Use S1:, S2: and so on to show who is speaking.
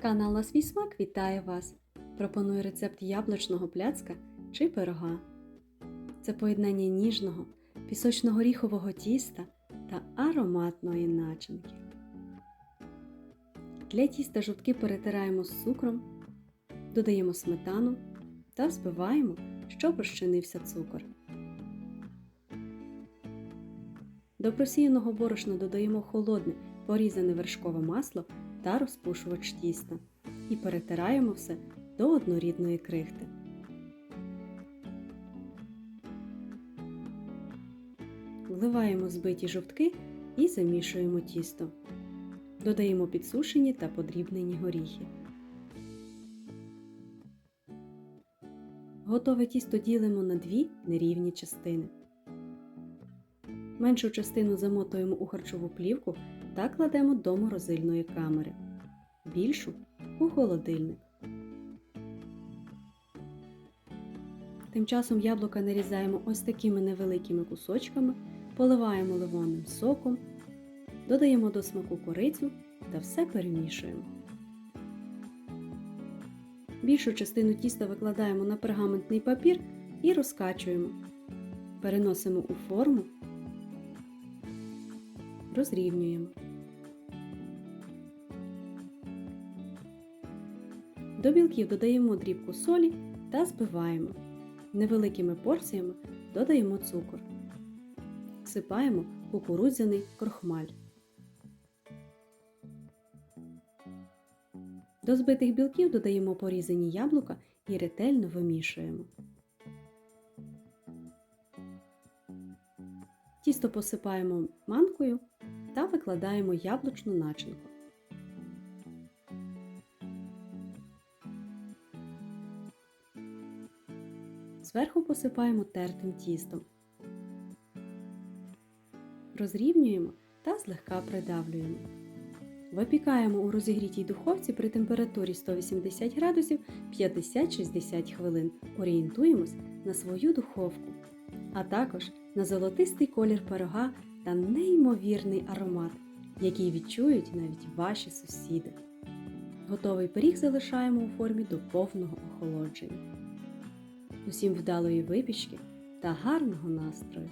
S1: Канал на смак вітає вас! Пропоную рецепт яблучного пляцка чи пирога. Це поєднання ніжного, пісочно-горіхового тіста та ароматної начинки. Для тіста жовтки перетираємо з цукром, додаємо сметану та взбиваємо, щоб розчинився цукор. До просіяного борошна додаємо холодне порізане вершкове масло та розпушувач тіста і перетираємо все до однорідної крихти. Вливаємо збиті жовтки і замішуємо тісто. Додаємо підсушені та подрібнені горіхи. Готове тісто ділимо на дві нерівні частини. Меншу частину замотуємо у харчову плівку та кладемо до морозильної камери. Більшу у холодильник. Тим часом яблука нарізаємо ось такими невеликими кусочками, поливаємо ливонним соком, додаємо до смаку корицю та все перемішуємо. Більшу частину тіста викладаємо на пергаментний папір і розкачуємо. Переносимо у форму, розрівнюємо. До білків додаємо дрібку солі та збиваємо. Невеликими порціями додаємо цукор. Всипаємо кукурудзяний крохмаль. До збитих білків додаємо порізані яблука і ретельно вимішуємо. Тісто посипаємо манкою та викладаємо яблучну начинку. Зверху посипаємо тертим тістом. Розрівнюємо та злегка придавлюємо. Випікаємо у розігрітій духовці при температурі 180 градусів 50-60 хвилин. Орієнтуємось на свою духовку, а також на золотистий колір пирога та неймовірний аромат, який відчують навіть ваші сусіди. Готовий пиріг залишаємо у формі до повного охолодження. Усім вдалої випічки та гарного настрою!